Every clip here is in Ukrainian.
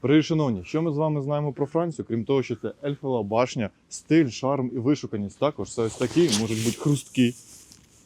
Привіт, шановні! Що ми з вами знаємо про Францію? Крім того, що це ельфова башня, стиль, шарм і вишуканість. Також це ось такі можуть бути хрусткі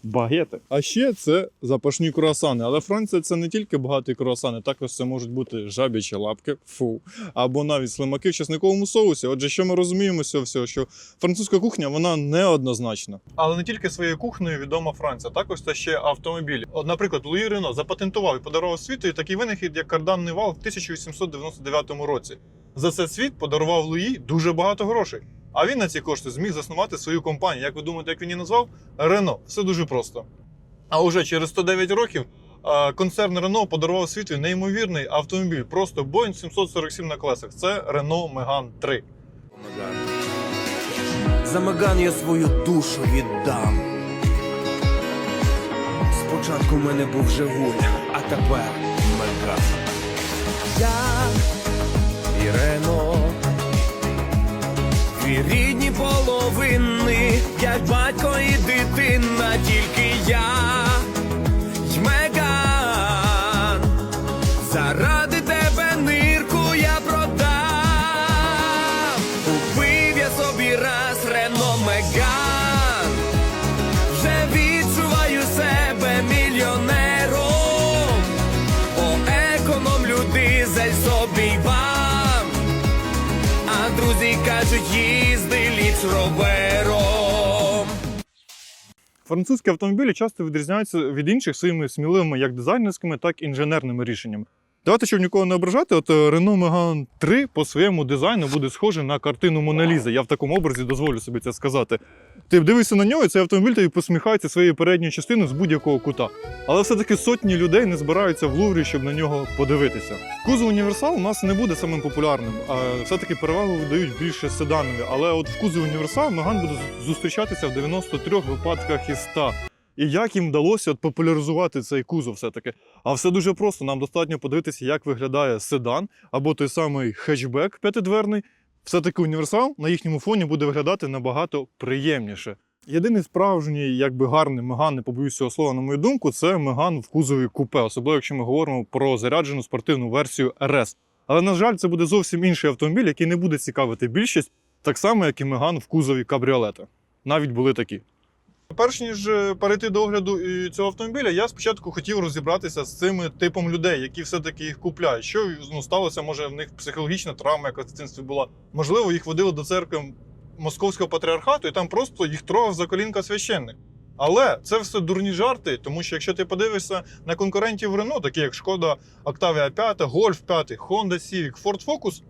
багети. А ще це запашні круасани. Але Франція це не тільки багаті круасани, також це можуть бути жабічі лапки, фу, або навіть слимаки в чесниковому соусі. Отже, що ми розуміємо з всього, що французька кухня вона неоднозначна. Але не тільки своєю кухнею відома Франція, також це ще автомобілі. От, наприклад, Луї Рено запатентував і подарував світу такий винахід, як карданний вал в 1899 році. За це світ подарував Луї дуже багато грошей. А він на ці кошти зміг заснувати свою компанію. Як ви думаєте, як він її назвав? Рено. Все дуже просто. А уже через 109 років концерн Рено подарував світу неймовірний автомобіль. Просто Boeing 747 на колесах. Це Renault Megane 3. За Меган я свою душу віддам. Спочатку в мене був Жигуль, а тепер Меган. Я і Рено. Дві рідні половини, як батько і дитина, тільки я Французькі автомобілі часто відрізняються від інших своїми сміливими як дизайнерськими, так і інженерними рішеннями. Давайте, щоб нікого не ображати, от е, Renault Megane 3 по своєму дизайну буде схожий на картину Моналізи. Я в такому образі дозволю собі це сказати. Ти дивишся на нього, і цей автомобіль тобі посміхається своєю передньою частиною з будь-якого кута. Але все-таки сотні людей не збираються в Луврі, щоб на нього подивитися. Кузов універсал у нас не буде самим популярним, а все-таки перевагу видають більше седанові. Але от в кузові універсал Меган буде зустрічатися в 93 випадках із 100. І як їм вдалося от популяризувати цей кузов все-таки? А все дуже просто. Нам достатньо подивитися, як виглядає седан або той самий хетчбек п'ятидверний. Все-таки універсал на їхньому фоні буде виглядати набагато приємніше. Єдиний справжній, якби гарний меган, не побоюсь цього слова, на мою думку, це меган в кузові купе, особливо якщо ми говоримо про заряджену спортивну версію RS. Але, на жаль, це буде зовсім інший автомобіль, який не буде цікавити більшість, так само, як і меган в кузові кабріолета. Навіть були такі. Перш ніж е, перейти до огляду цього автомобіля, я спочатку хотів розібратися з цим типом людей, які все-таки їх купляють. Що ну, сталося, може, в них психологічна травма, яка в дитинстві була. Можливо, їх водили до церкви московського патріархату, і там просто їх трогав за колінка священник. Але це все дурні жарти, тому що якщо ти подивишся на конкурентів Renault, такі як Шкода Octavia 5, Golf 5, Honda Civic, Ford Focus,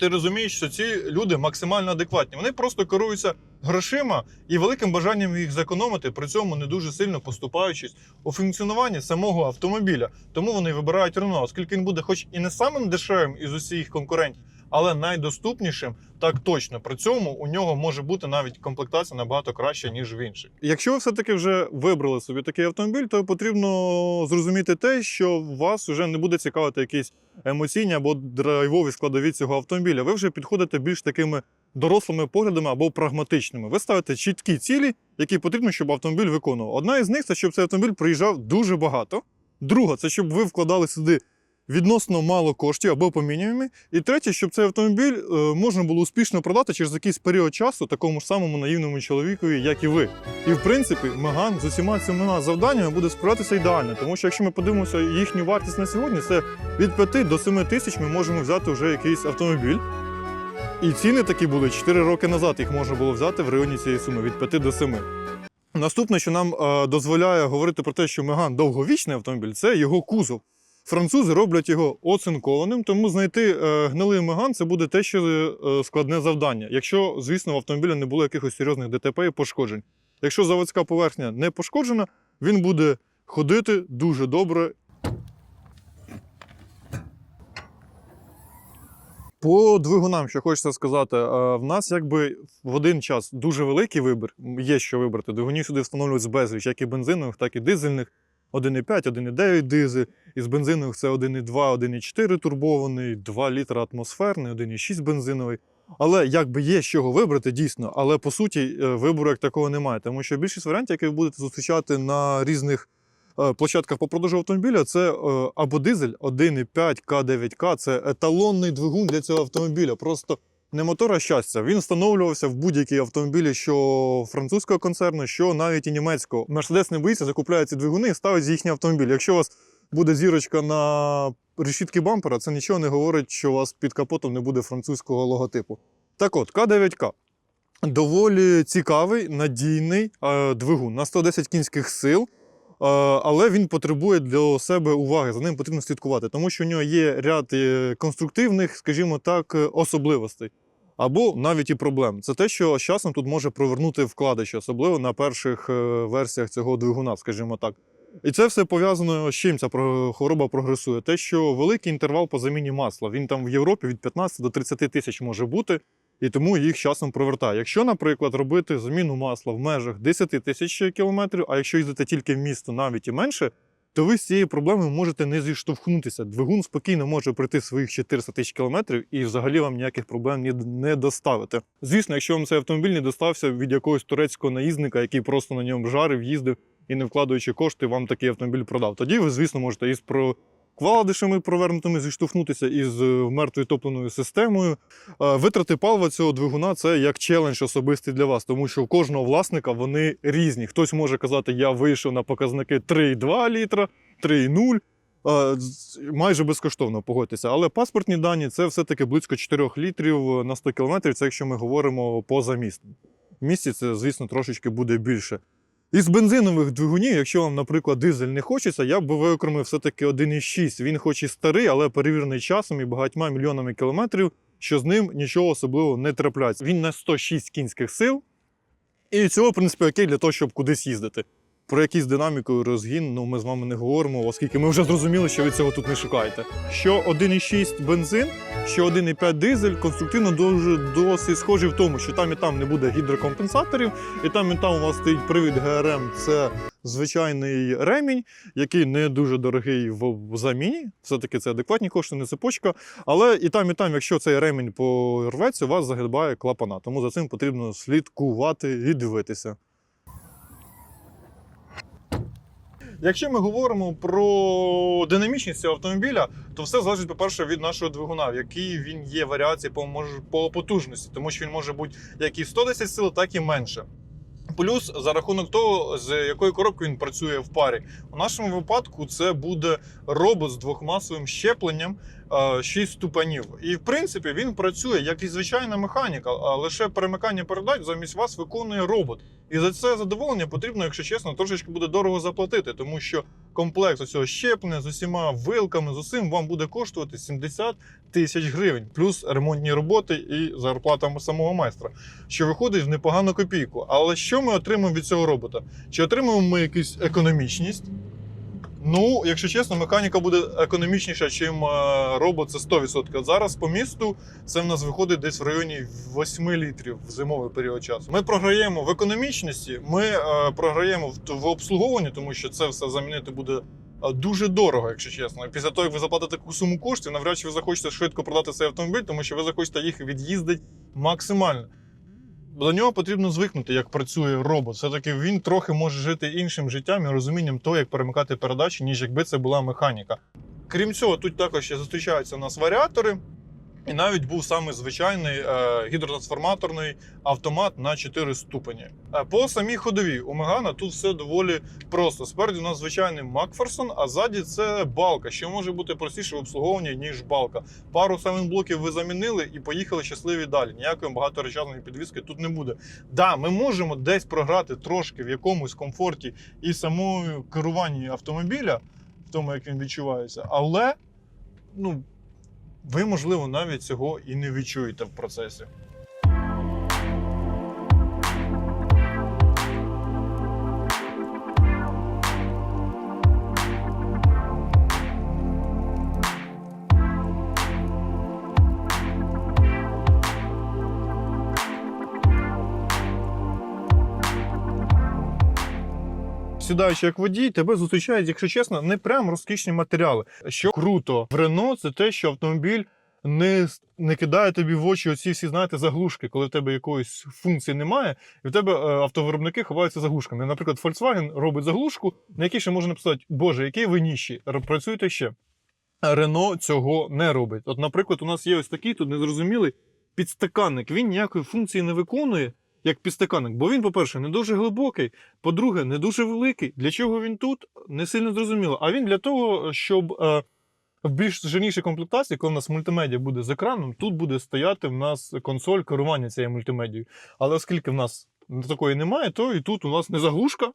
ти розумієш, що ці люди максимально адекватні. Вони просто керуються грошима і великим бажанням їх зекономити, при цьому не дуже сильно поступаючись у функціонуванні самого автомобіля. Тому вони вибирають Renault, оскільки він буде, хоч і не самим дешевим із усіх конкурентів, але найдоступнішим, так точно. При цьому у нього може бути навіть комплектація набагато краща, ніж в інших. Якщо ви все-таки вже вибрали собі такий автомобіль, то потрібно зрозуміти те, що вас вже не буде цікавити якісь емоційні або драйвові складові цього автомобіля. Ви вже підходите більш такими дорослими поглядами або прагматичними. Ви ставите чіткі цілі, які потрібно, щоб автомобіль виконував. Одна із них це щоб цей автомобіль проїжджав дуже багато. Друга це щоб ви вкладали сюди відносно мало коштів або по мінімумі. І третє, щоб цей автомобіль е, можна було успішно продати через якийсь період часу такому ж самому наївному чоловікові, як і ви. І в принципі, Меган з усіма цими завданнями буде справитися ідеально, тому що якщо ми подивимося їхню вартість на сьогодні, це від 5 до 7 тисяч ми можемо взяти вже якийсь автомобіль. І ціни такі були 4 роки назад. Їх можна було взяти в районі цієї суми від 5 до 7. Наступне, що нам е, дозволяє говорити про те, що Меган довговічний автомобіль, це його кузов. Французи роблять його оцинкованим, тому знайти е, гнилий Меган це буде те, що е, складне завдання. Якщо, звісно, в автомобіля не було якихось серйозних ДТП і пошкоджень. Якщо заводська поверхня не пошкоджена, він буде ходити дуже добре. По двигунам, що хочеться сказати, е, в нас якби в один час дуже великий вибір, є що вибрати. Двигунів сюди встановлюють з безліч, як і бензинових, так і дизельних. 1,5, 1,9 дизель. Із бензинових це 1,2, 1,4 турбований, 2 літра атмосферний, 1,6 бензиновий. Але якби є з чого вибрати, дійсно, але по суті е, вибору як такого немає. Тому що більшість варіантів, які ви будете зустрічати на різних площадках по продажу автомобіля, це е, або дизель 1,5 К9К, це еталонний двигун для цього автомобіля. Просто не мотор, а щастя. Він встановлювався в будь-якій автомобілі, що французького концерну, що навіть і німецького. Мерседес не боїться, закупляє ці двигуни і ставить їхній автомобіль. Якщо у вас буде зірочка на решітки бампера, це нічого не говорить, що у вас під капотом не буде французького логотипу. Так от, К9К. Доволі цікавий, надійний е, двигун на 110 кінських сил. Але він потребує для себе уваги. За ним потрібно слідкувати, тому що у нього є ряд е, конструктивних, скажімо так, е, особливостей. Або навіть і проблем. Це те, що з часом тут може провернути вкладище, особливо на перших е, версіях цього двигуна, скажімо так. І це все пов'язано з чим ця хвороба прогресує. Те, що великий інтервал по заміні масла. Він там в Європі від 15 до 30 тисяч може бути, і тому їх часом провертає. Якщо, наприклад, робити заміну масла в межах 10 тисяч кілометрів, а якщо їздити тільки в місто навіть і менше, то ви з цією проблемою можете не зіштовхнутися. Двигун спокійно може пройти своїх 400 тисяч кілометрів і взагалі вам ніяких проблем не доставити. Звісно, якщо вам цей автомобіль не достався від якогось турецького наїзника, який просто на ньому жарив, їздив і не вкладаючи кошти, вам такий автомобіль продав. Тоді ви, звісно, можете із про вкладишами провернутими зіштовхнутися із е, мертвою топленою системою. Витрати палива цього двигуна це як челендж особистий для вас, тому що у кожного власника вони різні. Хтось може казати, я вийшов на показники 3,2 літра, 3,0. е, Майже безкоштовно погодьтеся, але паспортні дані це все-таки близько 4 літрів на 100 кілометрів. Це якщо ми говоримо поза містом. В місті це, звісно, трошечки буде більше. Із бензинових двигунів, якщо вам, наприклад, дизель не хочеться, я б виокремив все-таки 1,6. Він хоч і старий, але перевірений часом і багатьма мільйонами кілометрів, що з ним нічого особливого не трапляється. Він на 106 кінських сил, і цього, в принципі, окей для того, щоб кудись їздити. Про якісь динаміку і розгін ну, ми з вами не говоримо, оскільки ми вже зрозуміли, що ви цього тут не шукаєте. Що 1,6 бензин, що 1,5 дизель конструктивно дуже досить схожі в тому, що там і там не буде гідрокомпенсаторів, і там і там у вас стоїть привід ГРМ. Це звичайний ремінь, який не дуже дорогий в заміні. Все-таки це адекватні кошти, не цепочка. Але і там, і там, якщо цей ремінь порветься, у вас загибає клапана. Тому за цим потрібно слідкувати і дивитися. Якщо ми говоримо про динамічність цього автомобіля, то все залежить, по-перше, від нашого двигуна, в якій він є варіації по, мож- по потужності, тому що він може бути як і 110 сил, так і менше. Плюс за рахунок того, з якою коробкою він працює в парі. У нашому випадку це буде робот з двохмасовим щепленням 6 ступенів. І в принципі він працює як і звичайна механіка, а лише перемикання передач замість вас виконує робот. І за це задоволення потрібно, якщо чесно, трошечки буде дорого заплатити, тому що комплект цього щеплення з усіма вилками, з усім вам буде коштувати 70 тисяч гривень, плюс ремонтні роботи і зарплата самого майстра, що виходить в непогану копійку. Але що ми отримаємо від цього робота? Чи отримаємо ми якусь економічність? Ну, якщо чесно, механіка буде економічніша, ніж робот, це 100%. Зараз по місту це в нас виходить десь в районі 8 літрів в зимовий період часу. Ми програємо в економічності, ми е, програємо в, в обслуговуванні, тому що це все замінити буде е, дуже дорого, якщо чесно. Після того, як ви заплатите таку суму коштів, навряд чи ви захочете швидко продати цей автомобіль, тому що ви захочете їх від'їздити максимально. До нього потрібно звикнути, як працює робот. Все-таки він трохи може жити іншим життям і розумінням того, як перемикати передачі, ніж якби це була механіка. Крім цього, тут також ще зустрічаються у нас варіатори. І навіть був саме звичайний е, гідротрансформаторний автомат на 4 ступені. Е, по самій ходовій у Мегана тут все доволі просто. Спереді у нас звичайний Макферсон, а ззаді це балка, що може бути простіше в обслуговуванні, ніж балка. Пару блоків ви замінили і поїхали щасливі далі. Ніякої багаторечасної підвіски тут не буде. Да, ми можемо десь програти трошки в якомусь комфорті і самому керуванні автомобіля, в тому як він відчувається, але ну. Ви, можливо, навіть цього і не відчуєте в процесі. Сідаючи як водій, тебе зустрічають, якщо чесно, не прям розкішні матеріали. Що круто в Рено, це те, що автомобіль не, не кидає тобі в очі оці всі, знаєте, заглушки, коли в тебе якоїсь функції немає, і в тебе е, автовиробники ховаються заглушками. Наприклад, Volkswagen робить заглушку, на якій ще можна написати, Боже, які ви ніщі, р- працюйте ще. Рено цього не робить. От, наприклад, у нас є ось такий тут незрозумілий підстаканник. Він ніякої функції не виконує, як підстаканник. Бо він, по-перше, не дуже глибокий, по-друге, не дуже великий. Для чого він тут, не сильно зрозуміло. А він для того, щоб е, в більш жирнішій комплектації, коли в нас мультимедіа буде з екраном, тут буде стояти в нас консоль керування цією мультимедією. Але оскільки в нас такої немає, то і тут у нас не заглушка,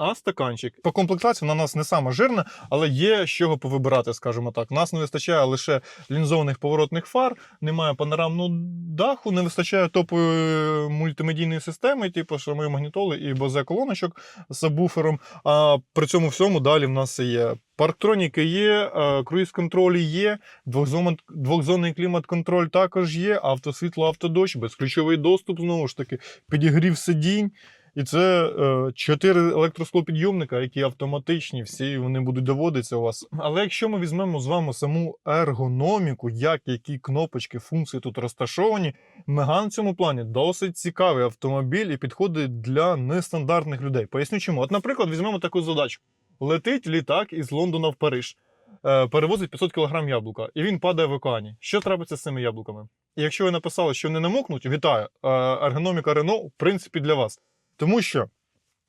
а стаканчик. По комплектації вона у нас не сама жирна, але є з чого повибирати, скажімо так. Нас не вистачає лише лінзованих поворотних фар, немає панорамного даху, не вистачає топової мультимедійної системи, типу шармові магнітоли і бозе колоночок з сабвуфером. А при цьому всьому далі в нас є парктроніки є, е, круїз-контроль є, двохзон- двохзонний клімат-контроль також є, автосвітло, автодощ, безключовий доступ, знову ж таки, підігрів сидінь. І це е, чотири електросклопідйомника, які автоматичні, всі вони будуть доводитися у вас. Але якщо ми візьмемо з вами саму ергономіку, як які кнопочки, функції тут розташовані, Меган в цьому плані досить цікавий автомобіль і підходить для нестандартних людей. Поясню чому. От, наприклад, візьмемо таку задачу: летить літак із Лондона в Париж, е, перевозить 500 кг яблука, і він падає в океані. Що трапиться з цими яблуками? І якщо ви написали, що не намокнуть, вітаю, е, ергономіка Рено, в принципі, для вас. Тому що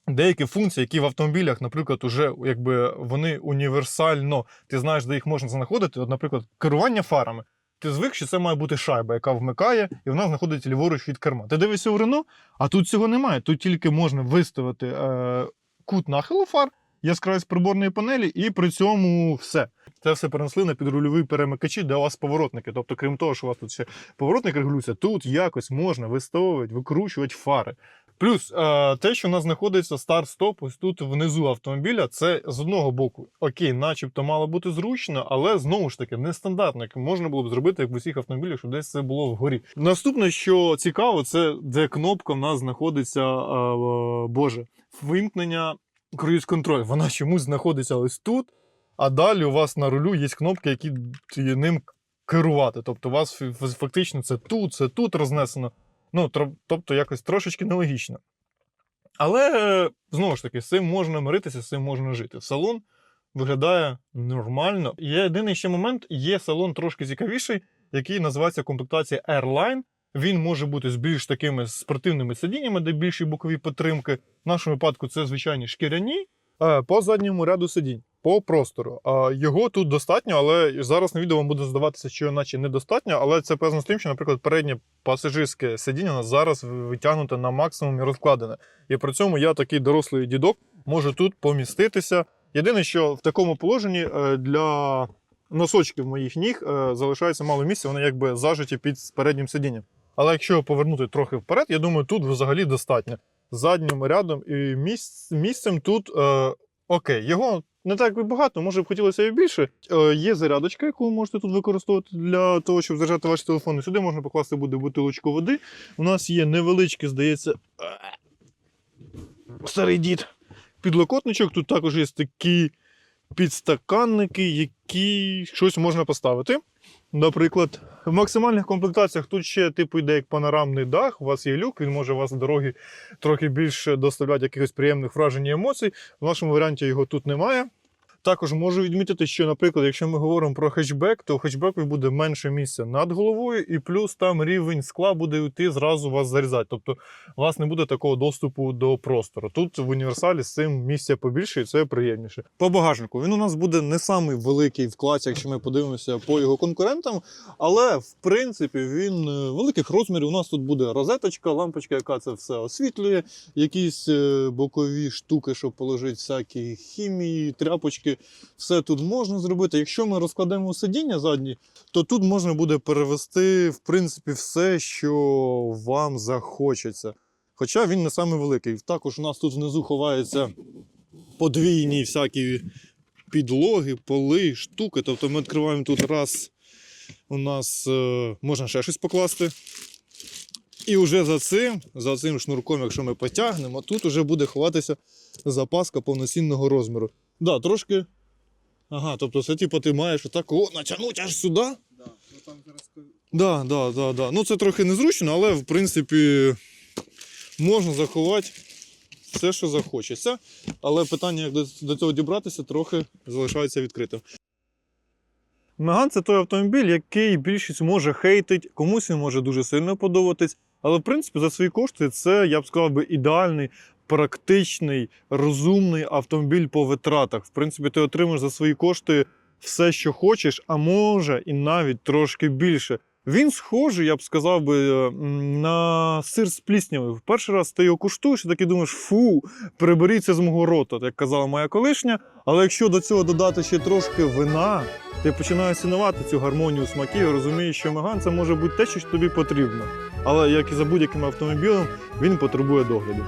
деякі функції, які в автомобілях, наприклад, уже якби вони універсально, ти знаєш, де їх можна знаходити. От, наприклад, керування фарами. Ти звик, що це має бути шайба, яка вмикає, і вона знаходиться ліворуч від керма. Ти дивишся у Рено, а тут цього немає. Тут тільки можна виставити е, кут нахилу фар, яскравість приборної панелі, і при цьому все. Це все перенесли на підрульові перемикачі, де у вас поворотники. Тобто, крім того, що у вас тут ще поворотник регулюється, тут якось можна виставити, викручувати фари. Плюс е, те, що у нас знаходиться старт-стоп, ось тут внизу автомобіля, це з одного боку, окей, начебто мало бути зручно, але знову ж таки нестандартно, як можна було б зробити, як в усіх автомобілях, щоб десь це було вгорі. Наступне, що цікаво, це де кнопка в нас знаходиться, е, е, боже, вимкнення круїз контроль. Вона чомусь знаходиться ось тут, а далі у вас на рулю є кнопки, які ним керувати. Тобто, у вас фактично це тут, це тут рознесено. Ну, тобто, якось трошечки нелогічно. Але е, знову ж таки, з цим можна миритися, з цим можна жити. Салон виглядає нормально. Є єдиний ще момент: є салон трошки цікавіший, який називається комплектація Airline. Він може бути з більш такими спортивними сидіннями, де більші бокові підтримки. В нашому випадку це звичайні шкіряні по задньому ряду сидінь, по простору. А Його тут достатньо, але зараз на відео вам буде здаватися, що наче недостатньо, але це пов'язано з тим, що, наприклад, переднє пасажирське сидіння у нас зараз витягнуте на максимум і розкладене. І при цьому я такий дорослий дідок можу тут поміститися. Єдине, що в такому положенні е, для носочків моїх ніг е, залишається мало місця, вони якби зажаті під переднім сидінням. Але якщо повернути трохи вперед, я думаю, тут взагалі достатньо. Заднім рядом і місць, місцем тут е, окей. Його не так і багато, може б хотілося і більше. Е, є зарядочка, яку ви можете тут використовувати для того, щоб заряджати ваші телефони. Сюди можна покласти буде бутилочку води. У нас є невеличкий, здається, старий дід. Підлокотничок. Тут також є такі підстаканники, які щось можна поставити. Наприклад, в максимальних комплектаціях тут ще типу йде як панорамний дах, у вас є люк, він може вас дороги трохи більше доставляти якихось приємних вражень і емоцій. В нашому варіанті його тут немає. Також можу відмітити, що, наприклад, якщо ми говоримо про хетчбек, то у хетчбеку буде менше місця над головою, і плюс там рівень скла буде йти зразу вас зарізати. Тобто у вас не буде такого доступу до простору. Тут в універсалі з цим місця побільше, і це приємніше. По багажнику він у нас буде не самий великий в класі, якщо ми подивимося по його конкурентам, але в принципі він е, великих розмірів. У нас тут буде розеточка, лампочка, яка це все освітлює, якісь е, бокові штуки, щоб положити всякі хімії, тряпочки. Все тут можна зробити. Якщо ми розкладемо сидіння задні, то тут можна буде перевести в принципі все, що вам захочеться. Хоча він не самий великий. Також у нас тут внизу ховаються подвійні всякі підлоги, поли, штуки. Тобто ми відкриваємо тут раз. У нас е, можна ще щось покласти. І вже за цим, за цим шнурком, якщо ми потягнемо, тут вже буде ховатися запаска повноцінного розміру. Да, трошки. Ага, тобто це типу ти маєш отак о, натягнути аж сюди. Да. Ну там Да, да, да, да. Ну це трохи незручно, але в принципі можна заховати все, що захочеться. Але питання, як до, до цього дібратися, трохи залишається відкритим. Меган це той автомобіль, який більшість може хейтить, комусь він може дуже сильно подобатись. Але в принципі за свої кошти це, я б сказав би, ідеальний, практичний, розумний автомобіль по витратах. В принципі, ти отримаєш за свої кошти все, що хочеш, а може і навіть трошки більше. Він схожий, я б сказав би, на сир з пліснявою. В перший раз ти його куштуєш і такий думаєш, фу, приберіться з мого рота, як казала моя колишня. Але якщо до цього додати ще трошки вина, ти починаєш цінувати цю гармонію смаків і розумієш, що меган це може бути те, що тобі потрібно. Але як і за будь-яким автомобілем, він потребує догляду.